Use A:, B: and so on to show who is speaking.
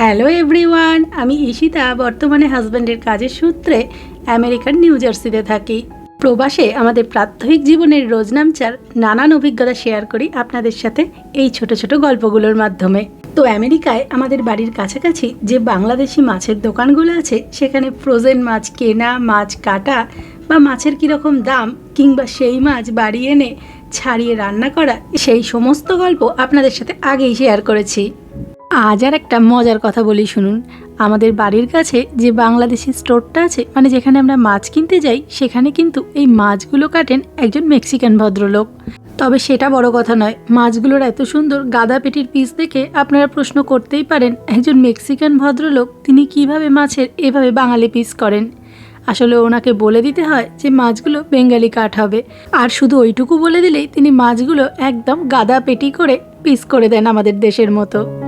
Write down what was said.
A: Hello everyone আমি ঈশিতা, বর্তমানে হাজব্যান্ডের কাজের সূত্রে আমেরিকার নিউ জার্সিতে থাকি। প্রবাসে আমাদের প্রাত্যহিক জীবনের রোজনামচার নানান অভিজ্ঞতা শেয়ার করি আপনাদের সাথে এই ছোট ছোট গল্পগুলোর মাধ্যমে। তো আমেরিকায় আমাদের বাড়ির কাছাকাছি যে বাংলাদেশি মাছের দোকানগুলো আছে, সেখানে ফ্রোজেন মাছ, কেনা মাছ, কাটা বা মাছের কীরকম দাম কিংবা সেই মাছ বাড়ি এনে ছাড়িয়ে রান্না করা, সেই সমস্ত গল্প আপনাদের সাথে আগেই শেয়ার করেছি। আজ আর একটা মজার কথা বলি শুনুন। আমাদের বাড়ির কাছে যে বাংলাদেশি স্টোরটা আছে মানে যেখানে আমরা মাছ কিনতে যাই, সেখানে কিন্তু এই মাছগুলো কাটেন একজন মেক্সিকান ভদ্রলোক। তবে সেটা বড় কথা নয়, মাছগুলোর এত সুন্দর গাদা পেটির পিস দেখে আপনারা প্রশ্ন করতেই পারেন, একজন মেক্সিকান ভদ্রলোক তিনি কীভাবে মাছের এভাবে বাঙালি পিস করেন। আসলে ওনাকে বলে দিতে হয় যে মাছগুলো বেঙ্গালি কাট হবে। আর শুধু ওইটুকু বলে দিলেই তিনি মাছগুলো একদম গাদা পেটি করে পিস করে দেন আমাদের দেশের মতো।